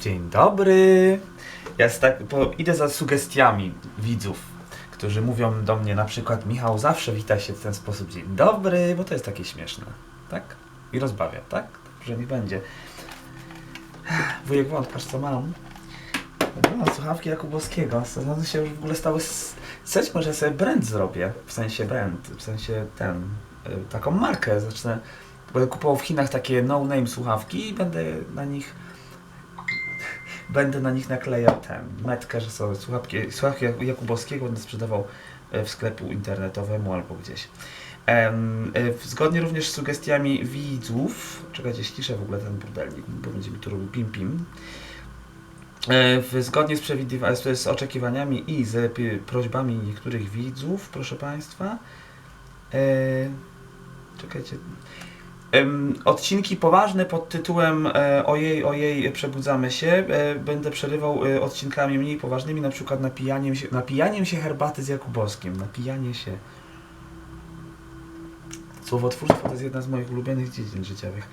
Dzień dobry. Ja tak, bo idę za sugestiami widzów, którzy mówią do mnie na przykład Michał zawsze wita się w ten sposób Dzień dobry, bo to jest takie śmieszne. Tak? I rozbawia, tak? Dobrze mi będzie. Wujek wątkasz co mam? No, słuchawki Jakubowskiego. One się już w ogóle stały... s- Chcecie, może sobie brand zrobię? W sensie brand, w sensie ten... y, Taką markę zacznę... Będę kupował w Chinach takie no-name słuchawki i będę na nich będę na nich naklejał ten metkę, że są słuchawki, słuchawki Jak- Jakubowskiego, będę sprzedawał e, w sklepu internetowemu albo gdzieś. E, zgodnie również z sugestiami widzów, czekajcie, ściszę w ogóle ten burdelnik, bo będzie mi tu robił pim pim. E, Zgodnie z, z, oczekiwaniami i z prośbami niektórych widzów, proszę Państwa. Czekajcie. Odcinki poważne pod tytułem e, Ojej, ojej, przebudzamy się. E, będę przerywał e, odcinkami mniej poważnymi, na przykład napijaniem się, napijaniem się herbaty z Jakubowskim. Napijanie się. Słowotwórstwo to jest jedna z moich ulubionych dziedzin życiowych.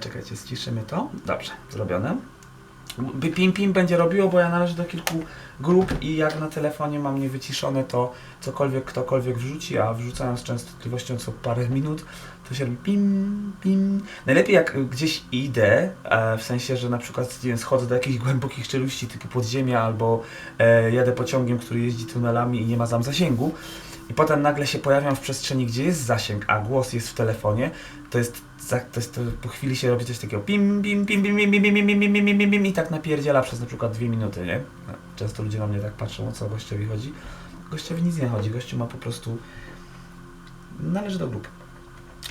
Czekajcie, ściszymy to. Dobrze, zrobione. B- Pim Pim będzie robiło, bo ja należę do kilku grup i jak na telefonie mam niewyciszone, to cokolwiek ktokolwiek wrzuci, a wrzucałem z częstotliwością co parę minut, to się robi pim, pim. Najlepiej jak gdzieś idę, e, w sensie, że na przykład schodzę do jakichś głębokich czeluści typu podziemia albo e, jadę pociągiem, który jeździ tunelami i nie ma tam zasięgu i potem nagle się pojawiam w przestrzeni, gdzie jest zasięg, a głos jest w telefonie, to jest, za- to jest to po chwili się robi coś takiego pim, pim, pim, pim, pim, pim, pim, pim, pim, pim, pim, pim, pim i tak napierdziela przez na przykład dwie minuty, nie? Często ludzie na mnie tak patrzą, o co gościowi chodzi. Gościowi nic nie chodzi, gościu ma po prostu... należy do grupy.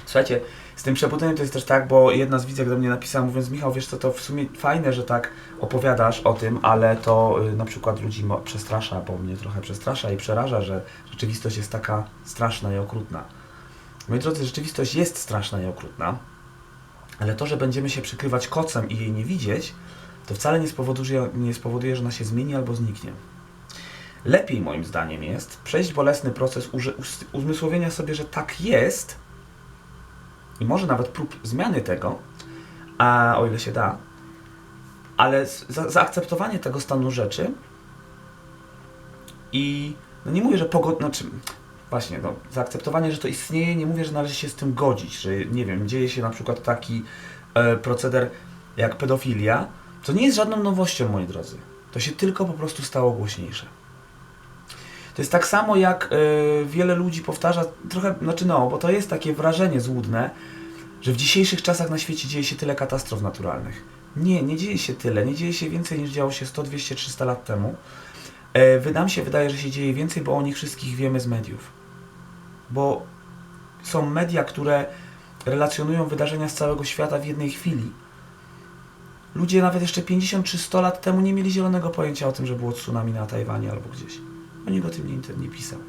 Słuchajcie, z tym przebudzeniem to jest też tak, bo jedna z widzek do mnie napisała, mówiąc Michał, wiesz co, to w sumie fajne, że tak opowiadasz o tym, ale to y, na przykład ludzi przestrasza, bo mnie trochę przestrasza i przeraża, że rzeczywistość jest taka straszna i okrutna. Moi drodzy, rzeczywistość jest straszna i okrutna, ale to, że będziemy się przykrywać kocem i jej nie widzieć, to wcale nie spowoduje, nie spowoduje, że ona się zmieni albo zniknie. Lepiej moim zdaniem jest przejść bolesny proces uzmysłowienia sobie, że tak jest i może nawet prób zmiany tego, a o ile się da, ale za, zaakceptowanie tego stanu rzeczy i no nie mówię, że pogod... Znaczy, właśnie, no, zaakceptowanie, że to istnieje, nie mówię, że należy się z tym godzić, że nie wiem, dzieje się na przykład taki e, proceder jak pedofilia, to nie jest żadną nowością, moi drodzy. To się tylko po prostu stało głośniejsze. To jest tak samo jak e, wiele ludzi powtarza, trochę, znaczy no, bo to jest takie wrażenie złudne, że w dzisiejszych czasach na świecie dzieje się tyle katastrof naturalnych. Nie, nie dzieje się tyle, nie dzieje się więcej niż działo się 100, 200, 300 lat temu. E, wy- nam się wydaje, że się dzieje więcej, bo o nich wszystkich wiemy z mediów. Bo są media, które relacjonują wydarzenia z całego świata w jednej chwili. Ludzie nawet jeszcze 50 czy 100 lat temu nie mieli zielonego pojęcia o tym, że było tsunami na Tajwanie albo gdzieś. O nikt o tym nie, nie pisał.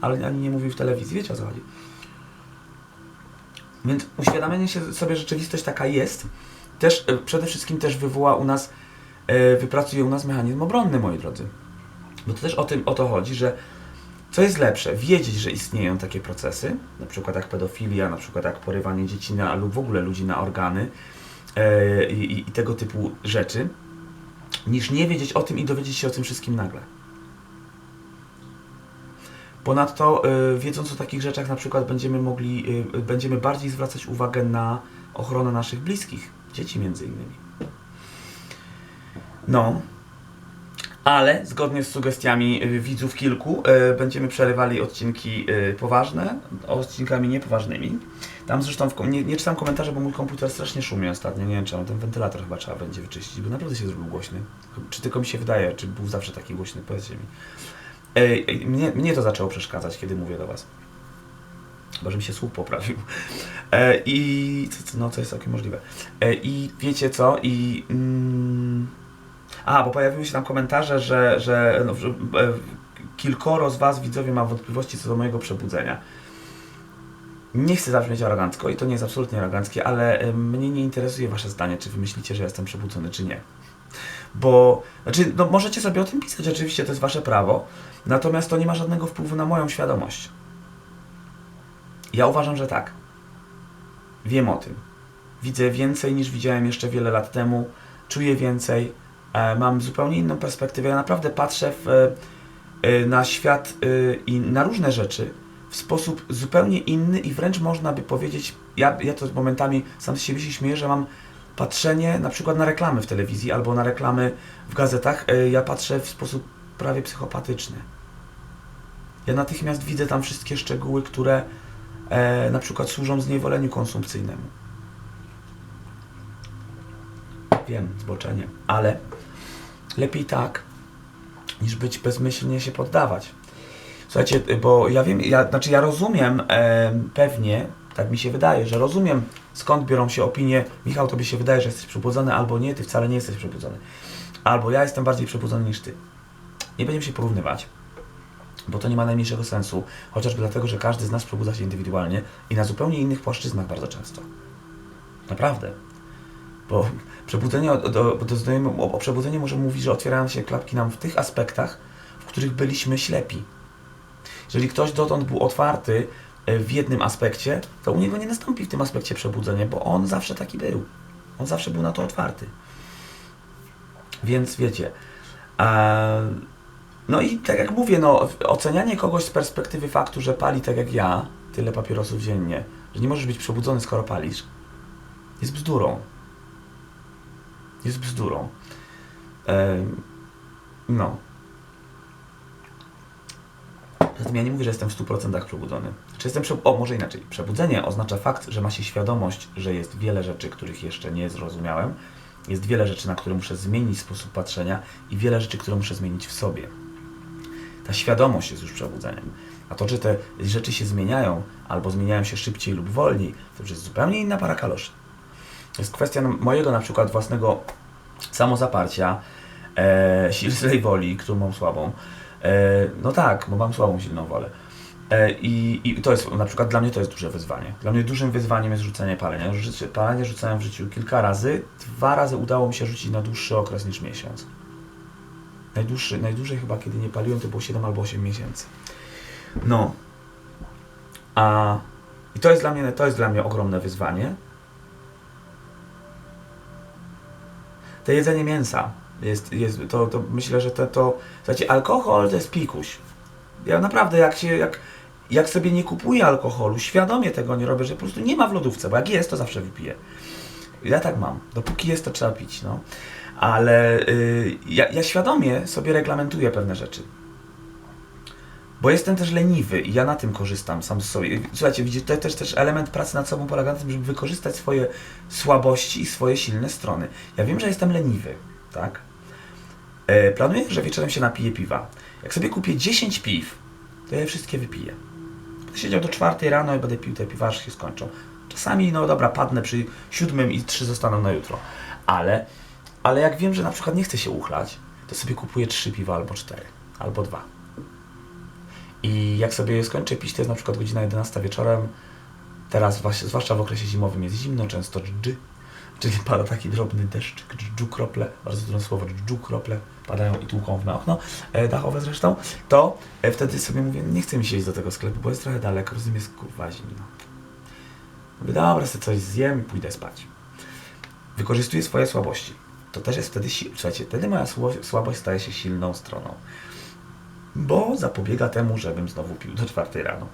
Ale ani nie mówił w telewizji. Wiecie o co chodzi. Więc uświadamianie się sobie, że rzeczywistość taka jest, też e, przede wszystkim też wywoła u nas, e, wypracuje u nas mechanizm obronny, moi drodzy. Bo to też o tym o to chodzi, że co jest lepsze? Wiedzieć, że istnieją takie procesy, na przykład jak pedofilia, na przykład jak porywanie dzieci na, lub w ogóle ludzi na organy e, i, i, tego typu rzeczy, niż nie wiedzieć o tym i dowiedzieć się o tym wszystkim nagle. Ponadto, y, wiedząc o takich rzeczach, na przykład będziemy mogli, y, będziemy bardziej zwracać uwagę na ochronę naszych bliskich, dzieci między innymi. No, ale zgodnie z sugestiami y, widzów kilku, y, będziemy przerywali odcinki y, poważne odcinkami niepoważnymi. Tam zresztą w, nie, nie czytam komentarze, bo mój komputer strasznie szumi ostatnio. Nie wiem, czy ten wentylator chyba trzeba będzie wyczyścić, bo naprawdę się zrobił głośny. Czy tylko mi się wydaje, czy był zawsze taki głośny? Powiedzcie mi. Ej, mnie, mnie to zaczęło przeszkadzać, kiedy mówię do Was. Chyba, że mi się słuch poprawił. E, I co- co- no, to jest całkiem możliwe. E, I wiecie co? I. Mm, a, bo pojawiły się tam komentarze, że, że, no, że e, kilkoro z Was, widzowie, ma wątpliwości co do mojego przebudzenia. Nie chcę zabrzmieć arogancko i to nie jest absolutnie aroganckie, ale e, mnie nie interesuje Wasze zdanie, czy Wy myślicie, że jestem przebudzony, czy nie. Bo, znaczy, no możecie sobie o tym pisać, oczywiście to jest Wasze prawo, natomiast to nie ma żadnego wpływu na moją świadomość. Ja uważam, że tak. Wiem o tym. Widzę więcej niż widziałem jeszcze wiele lat temu. czuję więcej, mam zupełnie inną perspektywę. Ja naprawdę patrzę w, e, e, na świat e, i na różne rzeczy w sposób zupełnie inny i wręcz można by powiedzieć, ja, ja to momentami sam z siebie się śmieję, że mam patrzenie na przykład na reklamy w telewizji albo na reklamy w gazetach, e, ja patrzę w sposób prawie psychopatyczny. Ja natychmiast widzę tam wszystkie szczegóły, które e, na przykład służą zniewoleniu konsumpcyjnemu. Wiem, zboczenie, ale lepiej tak, niż być bezmyślnie się poddawać. Słuchajcie, bo ja wiem, ja, znaczy ja rozumiem e, pewnie, tak mi się wydaje, że rozumiem skąd biorą się opinie, Michał, tobie się wydaje, że jesteś przebudzony, albo nie, ty wcale nie jesteś przebudzony. Albo ja jestem bardziej przebudzony niż ty. Nie będziemy się porównywać, bo to nie ma najmniejszego sensu, chociażby dlatego, że każdy z nas przebudza się indywidualnie i na zupełnie innych płaszczyznach bardzo często. Naprawdę. Bo przebudzenie, o, do, o, o przebudzeniu możemy mówić, że otwierają się klapki nam w tych aspektach, w których byliśmy ślepi. Jeżeli ktoś dotąd był otwarty e, w jednym aspekcie, to u niego nie nastąpi w tym aspekcie przebudzenie, bo on zawsze taki był. On zawsze był na to otwarty. Więc wiecie. No i tak jak mówię, no, ocenianie kogoś z perspektywy faktu, że pali tak jak ja, tyle papierosów dziennie, że nie możesz być przebudzony, skoro palisz, jest bzdurą. Jest bzdurą. No. Zatem ja nie mówię, że jestem w 100% przebudzony. Czy jestem prze... O, może inaczej. Przebudzenie oznacza fakt, że ma się świadomość, że jest wiele rzeczy, których jeszcze nie zrozumiałem. Jest wiele rzeczy, na które muszę zmienić sposób patrzenia i wiele rzeczy, które muszę zmienić w sobie. Ta świadomość jest już przebudzeniem. A to, czy te rzeczy się zmieniają, albo zmieniają się szybciej lub wolniej, to już jest zupełnie inna para kaloszy. Jest kwestia mojego na przykład własnego samozaparcia, e, woli, którą mam słabą. E, no tak, bo mam słabą, silną wolę. E, i, I to jest, na przykład dla mnie to jest duże wyzwanie. Dla mnie dużym wyzwaniem jest rzucenie palenia. Życie, palenie rzucałem w życiu kilka razy. Dwa razy udało mi się rzucić na dłuższy okres niż miesiąc. Najdłuższy, najdłużej chyba kiedy nie paliłem to było 7 albo 8 miesięcy. No. A i to jest dla mnie, to jest dla mnie ogromne wyzwanie. To jedzenie mięsa jest, jest to, to myślę, że to, to słuchajcie, alkohol to jest pikuś. Ja naprawdę jak się, jak, jak sobie nie kupuję alkoholu, świadomie tego nie robię, że po prostu nie ma w lodówce, bo jak jest, to zawsze wypiję. Ja tak mam. Dopóki jest, to trzeba pić, no. Ale yy, ja, ja świadomie sobie reglamentuję pewne rzeczy. Bo jestem też leniwy i ja na tym korzystam sam z sobie. Słuchajcie, widzicie, to jest też, też element pracy nad sobą polega na tym, żeby wykorzystać swoje słabości i swoje silne strony. Ja wiem, że jestem leniwy, tak? E, planuję, że wieczorem się napiję piwa. Jak sobie kupię 10 piw, to ja je wszystkie wypiję. Siedział do czwartej rano i będę pił te piwa, aż się skończą. Czasami, no dobra, padnę przy siódmym i trzy zostaną na jutro. Ale, ale jak wiem, że na przykład nie chcę się uchlać, to sobie kupuję trzy piwa albo cztery, albo dwa. I jak sobie skończę pić, to jest na przykład godzina 11 wieczorem. Teraz, właśnie, zwłaszcza w okresie zimowym, jest zimno, często dżdży, czyli pada taki drobny deszcz, dżdżu krople, bardzo trudne słowo, dżdżu krople padają i tłuką w na okno, e, dachowe zresztą, to e, wtedy sobie mówię, nie chcę mi się iść do tego sklepu, bo jest trochę daleko, rozumiem, jest kurwa zimno. Mówię, dobra, sobie coś zjem i pójdę spać. Wykorzystuję swoje słabości. To też jest wtedy. Słuchajcie, wtedy moja słabość staje się silną stroną. Bo zapobiega temu, żebym znowu pił do czwartej rano.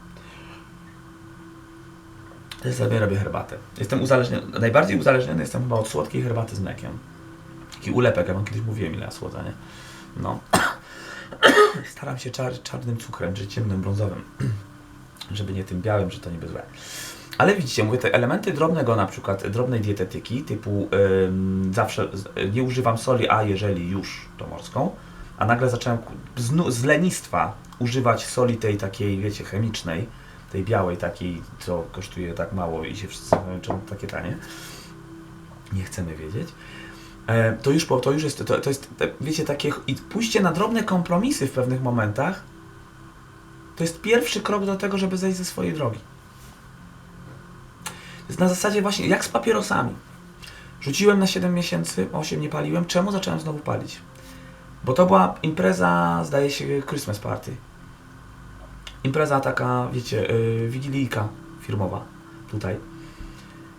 Teraz sobie robię herbatę. Jestem uzależniony, najbardziej uzależniony jestem chyba od słodkiej herbaty z mlekiem. Taki ulepek, ja wam kiedyś mówiłem ile ja nie? No. Staram się czar, czarnym cukrem, czy ciemnym, brązowym. Żeby nie tym białym, że to niby złe. Ale widzicie, mówię, te elementy drobnego na przykład, drobnej dietetyki, typu ym, zawsze nie używam soli, a jeżeli już, to morską, a nagle zacząłem z, z lenistwa używać soli tej takiej, wiecie, chemicznej, tej białej takiej, co kosztuje tak mało i się wszyscy zastanawiają, czemu takie tanie. Nie chcemy wiedzieć. E, to już, to już jest, to, to jest, wiecie, takie, i pójście na drobne kompromisy w pewnych momentach, to jest pierwszy krok do tego, żeby zejść ze swojej drogi. Jest na zasadzie właśnie, jak z papierosami. Rzuciłem na 7 miesięcy, 8 nie paliłem. Czemu zacząłem znowu palić? Bo to była impreza, zdaje się, Christmas Party. Impreza taka, wiecie, yy, wigilijka firmowa tutaj.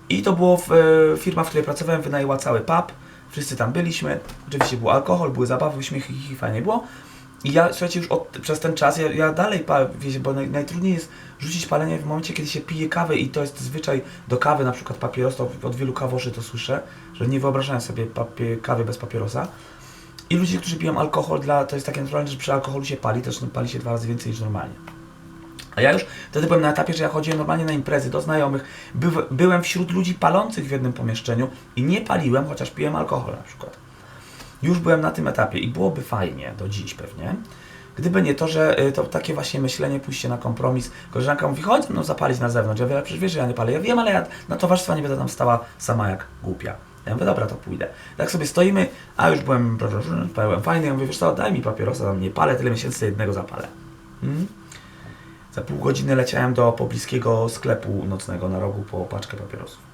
I to było w, yy, firma, w której pracowałem, wynajęła cały pub wszyscy tam byliśmy, oczywiście był alkohol, były zabawy, uśmiechy, hi, fajnie było. I ja, słuchajcie, już od, przez ten czas, ja, ja dalej wiecie, bo naj, najtrudniej jest rzucić palenie w momencie, kiedy się pije kawę i to jest zwyczaj do kawy, na przykład papieros, to od wielu kawoszy to słyszę, że nie wyobrażają sobie papie, kawy bez papierosa. I ludzie, którzy piją alkohol, dla, to jest takie naturalne, że przy alkoholu się pali, też no, pali się dwa razy więcej niż normalnie. A ja już wtedy byłem na etapie, że ja chodziłem normalnie na imprezy do znajomych, Byw, byłem wśród ludzi palących w jednym pomieszczeniu i nie paliłem, chociaż piłem alkohol na przykład. Już byłem na tym etapie i byłoby fajnie, do dziś pewnie, gdyby nie to, że y, to takie właśnie myślenie, pójście na kompromis. Koleżanka mówi, chodź no zapalić na zewnątrz. Ja mówię, przecież wiesz, że ja nie palę. Ja wiem, ale ja na towarzystwa nie będę tam stała sama jak głupia. Ja mówię, dobra, to pójdę. Tak sobie stoimy, a już byłem, byłem fajny. Ja mówię, wiesz co, daj mi papierosa, tam nie palę, tyle miesięcy jednego zapalę. Hmm? Za pół godziny leciałem do pobliskiego sklepu nocnego na rogu po paczkę papierosów.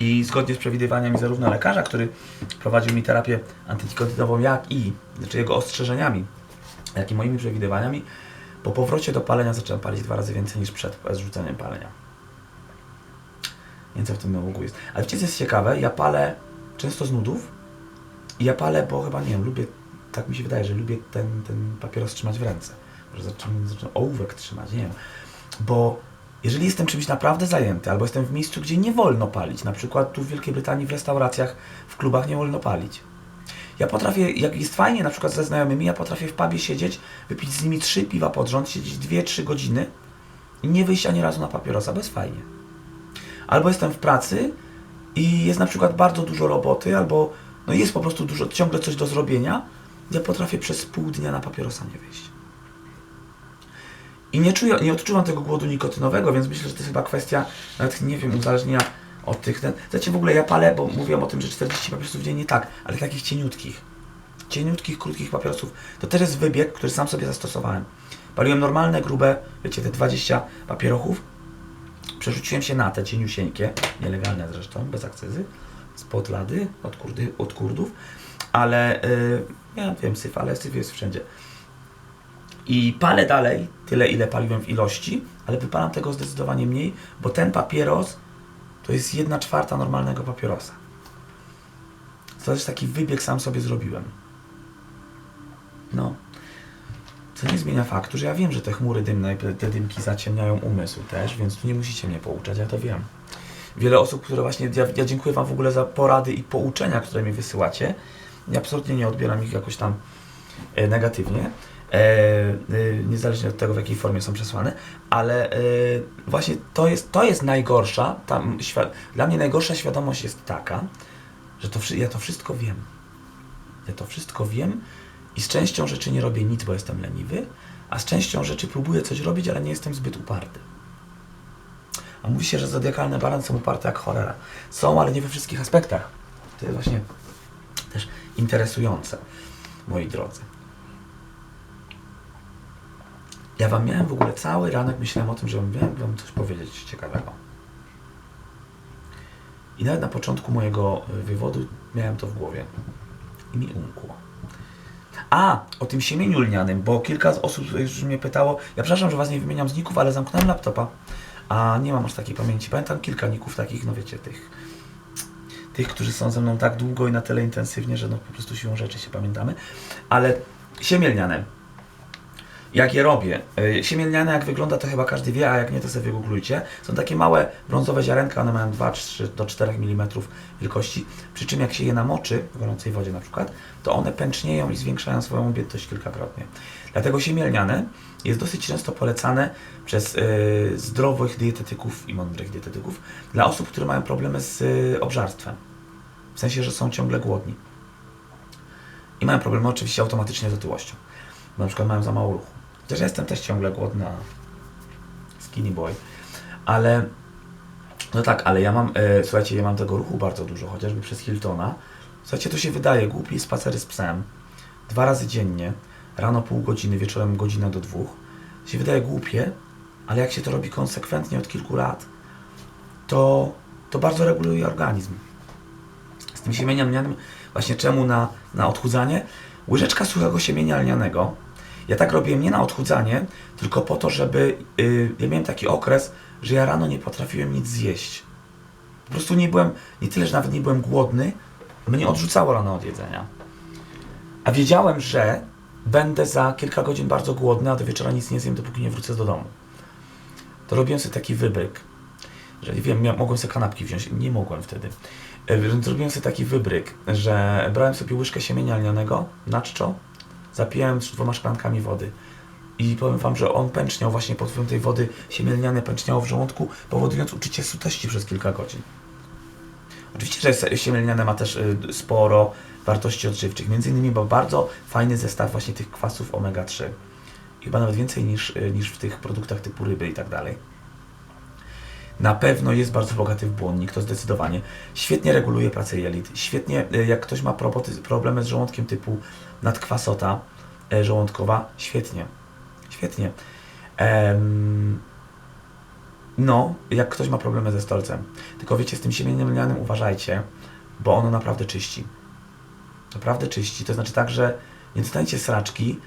I zgodnie z przewidywaniami zarówno lekarza, który prowadził mi terapię antynikotinową, jak i, znaczy jego ostrzeżeniami, jak i moimi przewidywaniami, po powrocie do palenia zacząłem palić dwa razy więcej niż przed zrzuceniem palenia. Więc co w tym nałogu jest. Ale wiecie co jest ciekawe? Ja palę często z nudów i ja palę, bo chyba, nie wiem, lubię, tak mi się wydaje, że lubię ten, ten papieros trzymać w ręce. Że zacząłem, zacząłem ołówek trzymać, nie wiem. Bo jeżeli jestem czymś naprawdę zajęty, albo jestem w miejscu, gdzie nie wolno palić, na przykład tu w Wielkiej Brytanii w restauracjach, w klubach nie wolno palić. Ja potrafię, jak jest fajnie, na przykład ze znajomymi, ja potrafię w pubie siedzieć, wypić z nimi trzy piwa pod rząd, siedzieć 2-3 godziny i nie wyjść ani razu na papierosa, bez fajnie. Albo jestem w pracy i jest na przykład bardzo dużo roboty, albo no jest po prostu dużo, ciągle coś do zrobienia, ja potrafię przez pół dnia na papierosa nie wyjść. I nie czuję, nie odczuwam tego głodu nikotynowego, więc myślę, że to jest chyba kwestia, nawet nie wiem, uzależnienia od tych. Ten, znaczy w ogóle ja palę, bo mówiłem o tym, że 40 papierosów dziennie tak, ale takich cieniutkich. Cieniutkich, krótkich papierosów. To też jest wybieg, który sam sobie zastosowałem. Paliłem normalne, grube, wiecie, te 20 papierochów. Przerzuciłem się na te cieniusieńkie, nielegalne zresztą, bez akcyzy, spod lady, od, kurdy, od kurdów, ale yy, ja wiem, syf, ale syf jest wszędzie. I palę dalej, tyle ile paliłem w ilości, ale wypalam tego zdecydowanie mniej, bo ten papieros to jest jedna czwarta normalnego papierosa. To jest taki wybieg sam sobie zrobiłem. No. Co nie zmienia faktu, że ja wiem, że te chmury dymne, te dymki zaciemniają umysł też, więc tu nie musicie mnie pouczać, ja to wiem. Wiele osób, które właśnie, ja, ja dziękuję Wam w ogóle za porady i pouczenia, które mi wysyłacie. Ja absolutnie nie odbieram ich jakoś tam e, negatywnie. E, e, niezależnie od tego, w jakiej formie są przesłane, ale e, właśnie to jest, to jest najgorsza, tam, dla mnie najgorsza świadomość jest taka, że to, ja to wszystko wiem. Ja to wszystko wiem i z częścią rzeczy nie robię nic, bo jestem leniwy, a z częścią rzeczy próbuję coś robić, ale nie jestem zbyt uparty. A mówi się, że zodiakalne barany są uparte jak cholera. Są, ale nie we wszystkich aspektach. To jest właśnie też interesujące, moi drodzy. Ja wam miałem w ogóle cały ranek myślałem o tym, że miałem wam coś powiedzieć ciekawego. I nawet na początku mojego wywodu miałem to w głowie. I mi umkło. A, o tym siemieniu lnianym, bo kilka z osób już mnie pytało, ja przepraszam, że was nie wymieniam z ników, ale zamknąłem laptopa, a nie mam aż takiej pamięci. Pamiętam kilka ników takich, no wiecie, tych, tych, którzy są ze mną tak długo i na tyle intensywnie, że no po prostu siłą rzeczy się pamiętamy. Ale siemię. Jak je robię? Y, Siemię lniane jak wygląda to chyba każdy wie, a jak nie to sobie wygooglujcie. Są takie małe brązowe ziarenka, one mają 2-3 do 4 mm wielkości. Przy czym jak się je namoczy w gorącej wodzie na przykład, to one pęcznieją i zwiększają swoją objętość kilkakrotnie. Dlatego siemię lniane jest dosyć często polecane przez y, zdrowych dietetyków i mądrych dietetyków dla osób, które mają problemy z y, obżarstwem. W sensie, że są ciągle głodni. I mają problemy oczywiście automatycznie z otyłością. Na przykład mają za mało ruchu. Chociaż jestem też ciągle głodna. Skinny boy. Ale no tak, ale ja mam, e, słuchajcie, ja mam tego ruchu bardzo dużo, chociażby przez Hiltona. Słuchajcie, to się wydaje głupie spacery z psem. Dwa razy dziennie. Rano pół godziny, wieczorem godzina do dwóch. Się wydaje głupie, ale jak się to robi konsekwentnie od kilku lat, to, to bardzo reguluje organizm. Z tym siemieniem lnianym, właśnie czemu na, na odchudzanie? Łyżeczka suchego siemienia lnianego. Ja tak robiłem nie na odchudzanie, tylko po to, żeby. Yy, ja miałem taki okres, że ja rano nie potrafiłem nic zjeść. Po prostu nie byłem, nie tyle, że nawet nie byłem głodny, mnie odrzucało rano od jedzenia. A wiedziałem, że będę za kilka godzin bardzo głodny, a do wieczora nic nie zjem, dopóki nie wrócę do domu. To robiłem sobie taki wybryk. Że wiem, mia- mogłem sobie kanapki wziąć, nie mogłem wtedy. E, Więc zrobiłem sobie taki wybryk, że brałem sobie łyżkę siemienia lnianego na czczo, zapijałem dwoma szklankami wody. I powiem wam, że on pęczniał właśnie pod wpływem tej wody siemielniane pęczniało w żołądku, powodując uczucie sutości przez kilka godzin. Oczywiście, że siemielniane ma też y, sporo wartości odżywczych. Między innymi ma bardzo fajny zestaw właśnie tych kwasów omega-3. Chyba nawet więcej niż, y, niż w tych produktach typu ryby i tak dalej. Na pewno jest bardzo bogaty w błonnik, to zdecydowanie. Świetnie reguluje pracę jelit. Świetnie, y, jak ktoś ma problemy z żołądkiem typu nadkwasota e, żołądkowa, świetnie. Świetnie. No, jak ktoś ma problemy ze stolcem. Tylko wiecie, z tym siemieniem lnianym uważajcie, bo ono naprawdę czyści. Naprawdę czyści. To znaczy tak, że nie dostaniecie sraczki,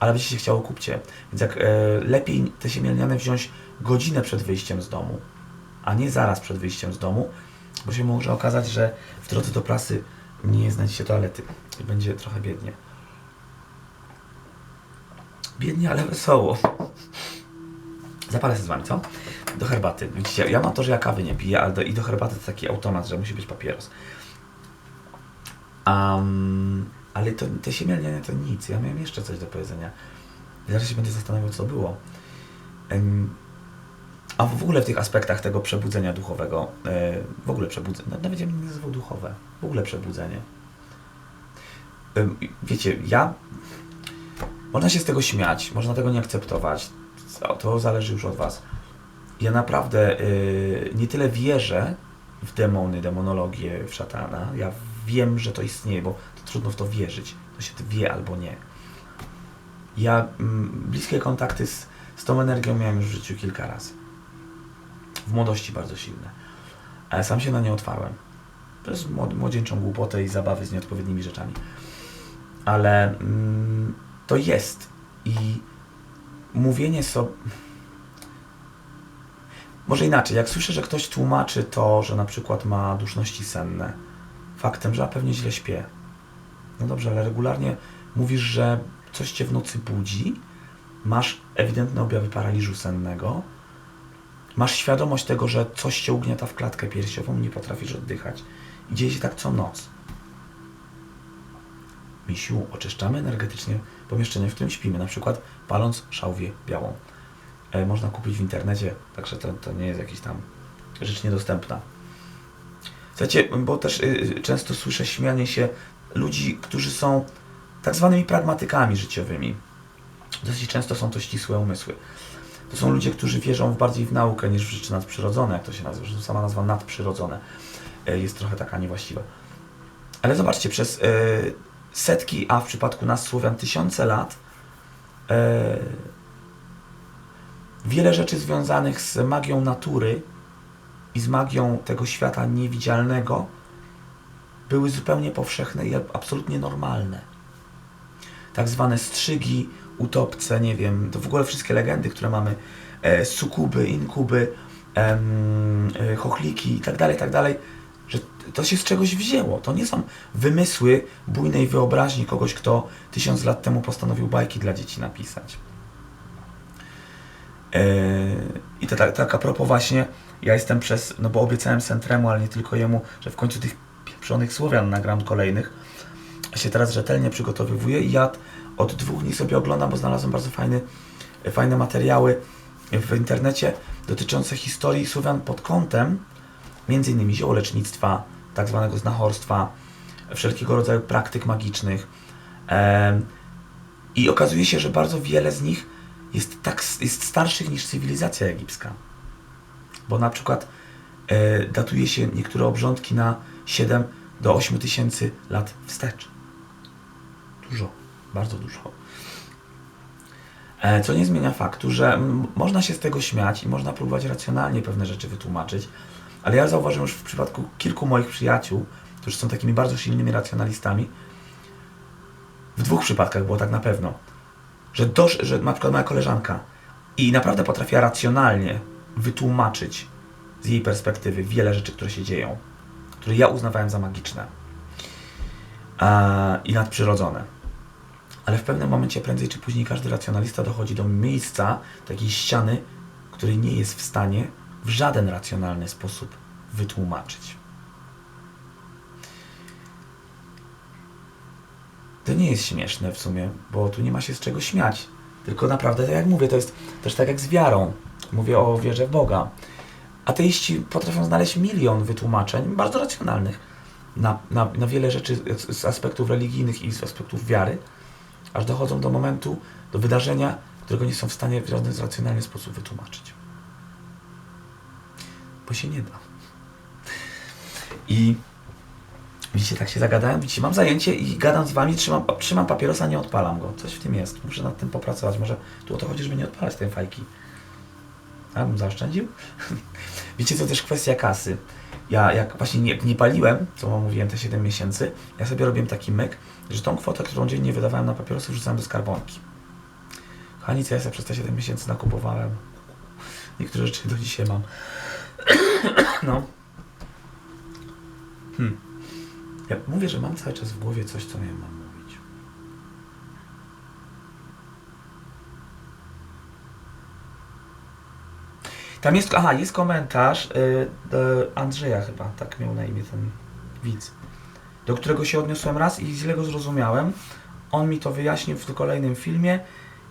ale będzie się chciało kupcie. Więc jak e, lepiej te siemię lniane wziąć godzinę przed wyjściem z domu, a nie zaraz przed wyjściem z domu, bo się może okazać, że w drodze do prasy nie znajdziecie toalety i będzie trochę biednie. Biednie, ale wesoło. Zapalę się z wami, co? Do herbaty. Widzicie, ja mam to, że ja kawy nie piję, ale do, i do herbaty to taki automat, że musi być papieros. Um, ale to, te siemielniane to nic. Ja miałem jeszcze coś do powiedzenia. Zaraz się będę zastanawiał, co było. Em, a w ogóle w tych aspektach tego przebudzenia duchowego, e, w ogóle przebudzenie, no, nawet ja nie nazywał duchowe, w ogóle przebudzenie. Wiecie, ja, można się z tego śmiać, można tego nie akceptować, to, zależy już od Was. Ja naprawdę y, nie tyle wierzę w demony, demonologię, w szatana, ja wiem, że to istnieje, bo to trudno w to wierzyć, to się wie albo nie. Ja mm, bliskie kontakty z, z tą energią miałem już w życiu kilka razy. W młodości bardzo silne. Ale sam się na nie otwarłem. Młod- młodzieńczą głupotę i zabawy z nieodpowiednimi rzeczami. Ale mm, to jest. I mówienie sobie... Może inaczej, jak słyszę, że ktoś tłumaczy to, że na przykład ma duszności senne, faktem, że a pewnie źle śpię. No dobrze, ale regularnie mówisz, że coś cię w nocy budzi, masz ewidentne objawy paraliżu sennego, masz świadomość tego, że coś cię ugniata w klatkę piersiową nie potrafisz oddychać. I dzieje się tak co noc. Misiu, oczyszczamy energetycznie pomieszczenie, w którym śpimy, na przykład paląc szałwię białą. E, można kupić w internecie, także to, to nie jest jakiś tam rzecz niedostępna. Słuchajcie, bo też y, y, często słyszę śmianie się ludzi, którzy są tak zwanymi pragmatykami życiowymi. Dosyć często są to ścisłe umysły. To są ludzie, którzy wierzą bardziej w naukę niż w rzeczy nadprzyrodzone, jak to się nazywa. Sama nazwa nadprzyrodzone e, jest trochę taka niewłaściwa. Ale zobaczcie, przez e, setki, a w przypadku nas Słowian tysiące lat, e, wiele rzeczy związanych z magią natury i z magią tego świata niewidzialnego były zupełnie powszechne i absolutnie normalne. Tak zwane strzygi, utopce, nie wiem, to w ogóle wszystkie legendy, które mamy, e, sukuby, inkuby, em, e, chochliki i tak dalej, tak dalej, że to się z czegoś wzięło. To nie są wymysły bujnej wyobraźni kogoś, kto tysiąc lat temu postanowił bajki dla dzieci napisać. E, I to tak, tak a propos właśnie, ja jestem przez, no bo obiecałem Sentremu, ale nie tylko jemu, że w końcu tych pieprzonych Słowian nagram kolejnych. Się teraz rzetelnie przygotowywuję i ja od dwóch dni sobie oglądam, bo znalazłem bardzo fajny, fajne materiały w internecie dotyczące historii Słowian pod kątem między innymi ziołolecznictwa, tak zwanego znachorstwa, wszelkiego rodzaju praktyk magicznych. I okazuje się, że bardzo wiele z nich jest, tak, jest starszych niż cywilizacja egipska. Bo na przykład e, datuje się niektóre obrządki na 7 do 8 tysięcy lat wstecz. Dużo, bardzo dużo. E, co nie zmienia faktu, że można się z tego śmiać i można próbować racjonalnie pewne rzeczy wytłumaczyć, ale ja zauważyłem już w przypadku kilku moich przyjaciół, którzy są takimi bardzo silnymi racjonalistami, w dwóch przypadkach było tak na pewno, że, dosz, że na przykład moja koleżanka i naprawdę potrafiła racjonalnie wytłumaczyć z jej perspektywy wiele rzeczy, które się dzieją, które ja uznawałem za magiczne i nadprzyrodzone. Ale w pewnym momencie, prędzej czy później, każdy racjonalista dochodzi do miejsca, takiej ściany, której nie jest w stanie w żaden racjonalny sposób wytłumaczyć. To nie jest śmieszne w sumie, bo tu nie ma się z czego śmiać. Tylko naprawdę, tak jak mówię, to jest też tak jak z wiarą. Mówię o wierze w Boga. Ateiści potrafią znaleźć milion wytłumaczeń, bardzo racjonalnych, na, na, na wiele rzeczy z, z aspektów religijnych i z aspektów wiary, aż dochodzą do momentu, do wydarzenia, którego nie są w stanie w żaden racjonalny sposób wytłumaczyć. Bo się nie da. I widzicie, tak się zagadałem, widzicie, mam zajęcie i gadam z wami, trzymam, trzymam papierosa, nie odpalam go. Coś w tym jest. Muszę nad tym popracować. Może tu o to chodzi, żeby nie odpalać tej fajki. A bym zaoszczędził? Wiecie, co też kwestia kasy. Ja jak właśnie nie, nie paliłem, co wam mówiłem te 7 miesięcy, ja sobie robiłem taki myk, że tą kwotę, którą dziennie wydawałem na papierosy, wrzucałem do skarbonki. Kochani, co ja sobie przez te 7 miesięcy nakupowałem. Niektóre rzeczy do dzisiaj mam. No. Hmm. Ja mówię, że mam cały czas w głowie coś, co miałem mam mówić. Tam jest, aha, jest komentarz y, do Andrzeja chyba, tak miał na imię ten widz, do którego się odniosłem raz i źle go zrozumiałem. On mi to wyjaśnił w kolejnym filmie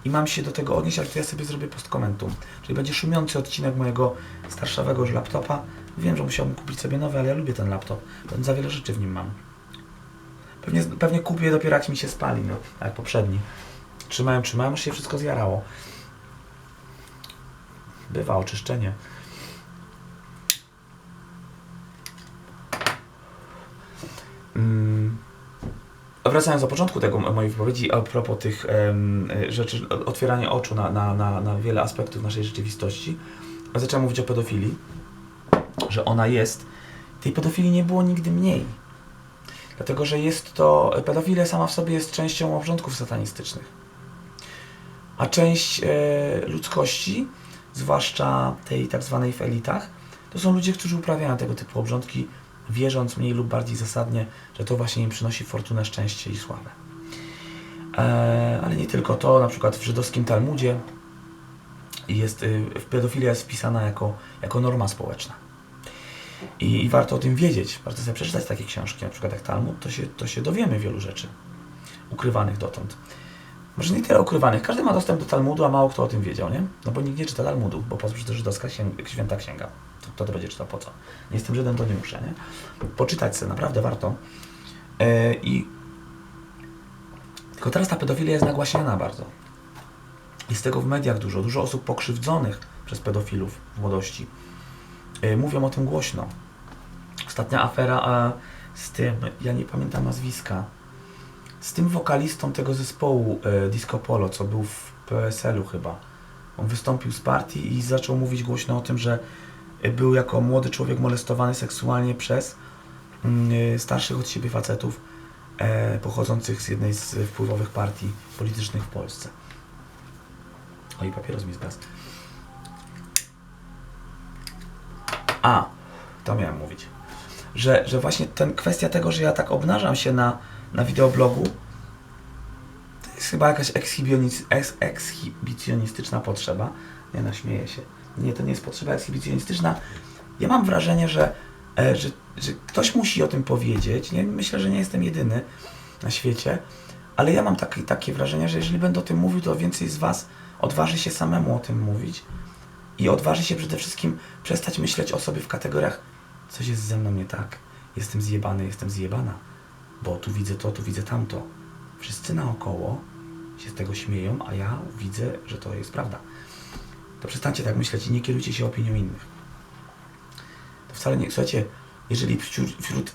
i mam się do tego odnieść, ale to ja sobie zrobię postkomentum. Czyli będzie szumiący odcinek mojego starszego już laptopa. Wiem, że musiałbym kupić sobie nowy, ale ja lubię ten laptop. Bo za wiele rzeczy w nim mam. Pewnie, pewnie kupię dopiero jak mi się spali, no, jak poprzedni. Trzymałem, trzymałem, aż się wszystko zjarało. Bywa oczyszczenie. Wracając do początku tego mojej wypowiedzi, a propos tych rzeczy, otwierania oczu na, na, na, na wiele aspektów naszej rzeczywistości, zacząłem mówić o pedofilii, że ona jest. Tej pedofilii nie było nigdy mniej. Dlatego, że jest to, pedofilia sama w sobie jest częścią obrządków satanistycznych. A część e, ludzkości, zwłaszcza tej tak zwanej w elitach, to są ludzie, którzy uprawiają tego typu obrządki, wierząc mniej lub bardziej zasadnie, że to właśnie im przynosi fortunę, szczęście i sławę. E, ale nie tylko to, na przykład w żydowskim Talmudzie jest, y, pedofilia jest wpisana jako, jako norma społeczna. I, I warto o tym wiedzieć, warto sobie przeczytać takie książki, na przykład jak Talmud, to się, to się dowiemy wielu rzeczy ukrywanych dotąd. Może nie tyle ukrywanych, każdy ma dostęp do Talmudu, a mało kto o tym wiedział, nie? No bo nikt nie czyta Talmudu, bo po to żydowska księga, święta księga. To, kto to będzie czytał, po co? Nie jestem Żydem, to nie muszę, nie? Poczytać sobie, naprawdę warto. E, I tylko teraz ta pedofilia jest nagłaśniana bardzo. Jest tego w mediach dużo, dużo osób pokrzywdzonych przez pedofilów w młodości. E, mówią o tym głośno. Ostatnia afera a z tym, ja nie pamiętam nazwiska, z tym wokalistą tego zespołu e, Disco Polo, co był w PSL-u chyba. On wystąpił z partii i zaczął mówić głośno o tym, że e, był jako młody człowiek molestowany seksualnie przez mm, e, starszych od siebie facetów e, pochodzących z jednej z wpływowych partii politycznych w Polsce. Oj, papieros mi zgasł. A, to miałem mówić. Że, że właśnie ten kwestia tego, że ja tak obnażam się na, na wideoblogu, to jest chyba jakaś ekshibicjonistyczna potrzeba. Nie, naśmieję się. Nie, to nie jest potrzeba ekshibicjonistyczna. Ja mam wrażenie, że, e, że, że ktoś musi o tym powiedzieć. Nie? Myślę, że nie jestem jedyny na świecie, ale ja mam takie, takie wrażenie, że jeżeli będę o tym mówił, to więcej z Was odważy się samemu o tym mówić i odważy się przede wszystkim przestać myśleć o sobie w kategoriach coś jest ze mną nie tak, jestem zjebany, jestem zjebana, bo tu widzę to, tu widzę tamto. Wszyscy naokoło się z tego śmieją, a ja widzę, że to jest prawda. To przestańcie tak myśleć i nie kierujcie się opinią innych. To wcale nie, słuchajcie, jeżeli wśród, wśród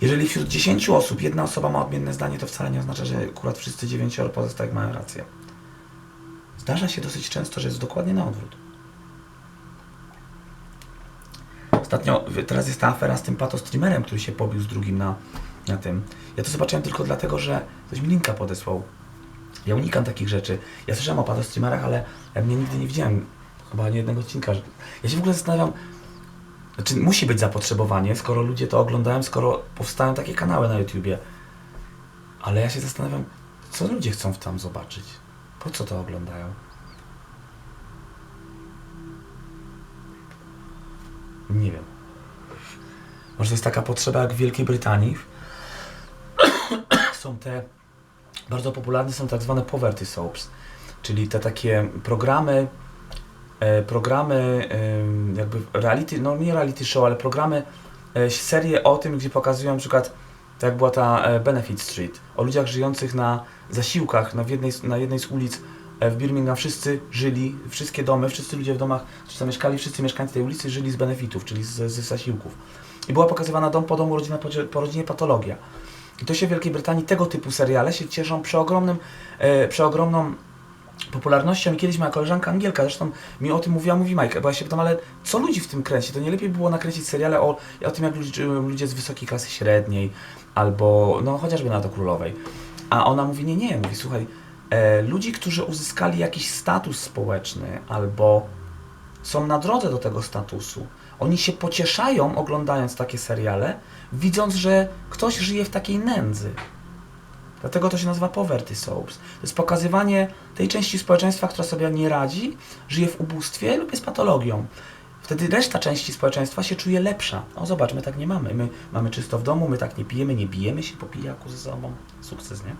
jeżeli wśród 10 osób jedna osoba ma odmienne zdanie, to wcale nie oznacza, że akurat wszyscy dziewięcioro pozostałych mają rację. Zdarza się dosyć często, że jest dokładnie na odwrót. Ostatnio, teraz jest ta afera z tym patostreamerem, który się pobił z drugim na, na tym. Ja to zobaczyłem tylko dlatego, że ktoś mi linka podesłał. Ja unikam takich rzeczy. Ja słyszałem o patostreamerach, ale ja mnie nigdy nie widziałem chyba ani jednego odcinka. Ja się w ogóle zastanawiam, znaczy musi być zapotrzebowanie, skoro ludzie to oglądają, skoro powstają takie kanały na YouTubie. Ale ja się zastanawiam, co ludzie chcą tam zobaczyć? Po co to oglądają? Nie wiem. Może to jest taka potrzeba jak w Wielkiej Brytanii. Są te bardzo popularne są tak zwane poverty soaps, czyli te takie programy, e, programy jakby reality, no nie reality show, ale programy, e, serie o tym, gdzie pokazują na przykład, tak jak była ta e, Benefit Street, o ludziach żyjących na zasiłkach na, jednej, na jednej z ulic w Birmingham. Wszyscy żyli, wszystkie domy, wszyscy ludzie w domach, którzy tam mieszkali, wszyscy mieszkańcy tej ulicy żyli z benefitów, czyli z, z zasiłków. I była pokazywana dom po domu, rodzina po, po rodzinie, patologia. I to się w Wielkiej Brytanii tego typu seriale się cieszą przeogromnym, e, przeogromną popularnością. I kiedyś moja koleżanka Angielka zresztą mi o tym mówiła, mówi Mike, bo ja się pytam, ale co ludzi w tym kręci? To nie lepiej było nakręcić seriale o, o tym, jak ludzie, ludzie z wysokiej klasy średniej, albo no chociażby na to królowej. A ona mówi, nie, nie, mówi, słuchaj, e, ludzi, którzy uzyskali jakiś status społeczny, albo są na drodze do tego statusu, oni się pocieszają oglądając takie seriale, widząc, że ktoś żyje w takiej nędzy. Dlatego to się nazywa poverty soaps. To jest pokazywanie tej części społeczeństwa, która sobie nie radzi, żyje w ubóstwie lub jest patologią. Wtedy reszta części społeczeństwa się czuje lepsza. O zobacz, my tak nie mamy. My mamy czysto w domu, my tak nie pijemy, nie bijemy się po pijaku ze sobą. Sukces, nie?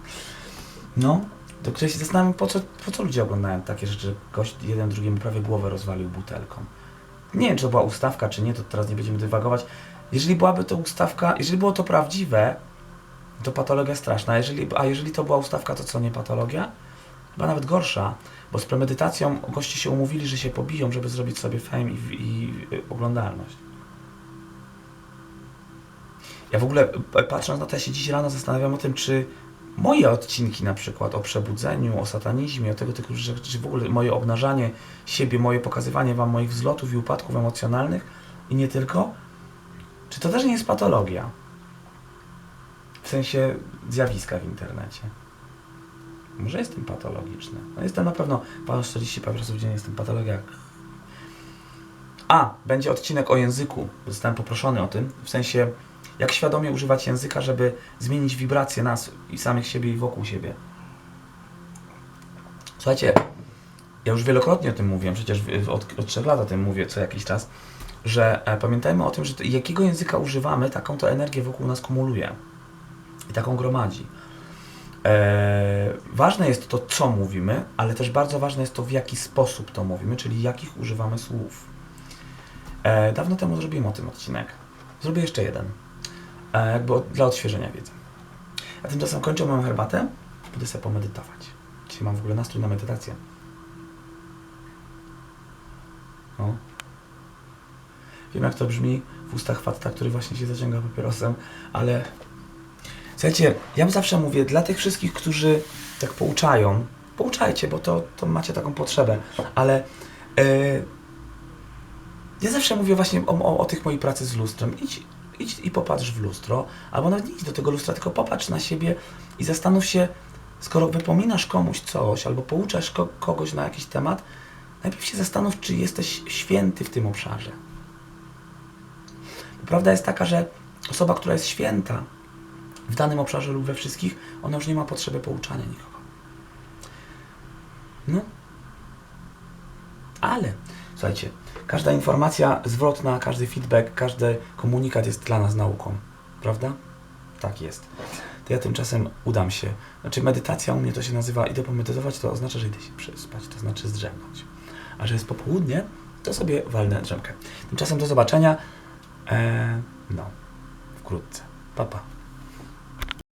No, to ktoś się zastanawiam, po co, po co ludzie oglądają takie rzeczy. Gość jeden drugiemu prawie głowę rozwalił butelką. Nie wiem, czy to była ustawka, czy nie, to teraz nie będziemy dywagować. Jeżeli byłaby to ustawka, jeżeli było to prawdziwe, to patologia straszna. A jeżeli, a jeżeli to była ustawka, to co, nie patologia? Chyba nawet gorsza, bo z premedytacją goście się umówili, że się pobiją, żeby zrobić sobie fame i, i y, oglądalność. Ja w ogóle p- patrząc na to, ja się dziś rano zastanawiam o tym, czy moje odcinki na przykład o przebudzeniu, o satanizmie, o tego typu rzeczach, czy w ogóle moje obnażanie siebie, moje pokazywanie wam moich wzlotów i upadków emocjonalnych i nie tylko, czy to też nie jest patologia? W sensie zjawiska w internecie. Może jestem patologiczny. No jestem na pewno, paląc 40 papierosów dziennie, jestem patologia. A, będzie odcinek o języku. Zostałem poproszony o tym. W sensie, jak świadomie używać języka, żeby zmienić wibracje nas i samych siebie i wokół siebie. Słuchajcie, ja już wielokrotnie o tym mówiłem, przecież od, od 3 lat o tym mówię co jakiś czas, że e, pamiętajmy o tym, że jakiego języka używamy, taką to energię wokół nas kumuluje i taką gromadzi. E, ważne jest to, co mówimy, ale też bardzo ważne jest to, w jaki sposób to mówimy, czyli jakich używamy słów. E, dawno temu zrobiłem o tym odcinek. Zrobię jeszcze jeden. E, od, dla odświeżenia wiedzy. A tymczasem kończę moją herbatę, będę sobie pomedytować. Dzisiaj mam w ogóle nastrój na medytację. O. Wiem, jak to brzmi w ustach fatta, który właśnie się zaciąga papierosem, ale Słuchajcie, ja zawsze mówię, dla tych wszystkich, którzy tak pouczają, pouczajcie, bo to, to macie taką potrzebę, ale e, ja zawsze mówię właśnie o, o, o tych mojej pracy z lustrem. Idź, idź i popatrz w lustro, albo nawet nie idź do tego lustra, tylko popatrz na siebie i zastanów się, skoro wypominasz komuś coś, albo pouczasz ko kogoś na jakiś temat, najpierw się zastanów, czy jesteś święty w tym obszarze. Prawda jest taka, że osoba, która jest święta, w danym obszarze lub we wszystkich, ona już nie ma potrzeby pouczania nikogo. No. Ale, słuchajcie, każda informacja zwrotna, każdy feedback, każdy komunikat jest dla nas nauką. Prawda? Tak jest. To ja tymczasem udam się. Znaczy medytacja u mnie to się nazywa idę pomedytować, to oznacza, że idę się przespać, to znaczy zdrzemnąć. A że jest popołudnie, to sobie walnę drzemkę. Tymczasem do zobaczenia. Eee, no, wkrótce. Pa, pa.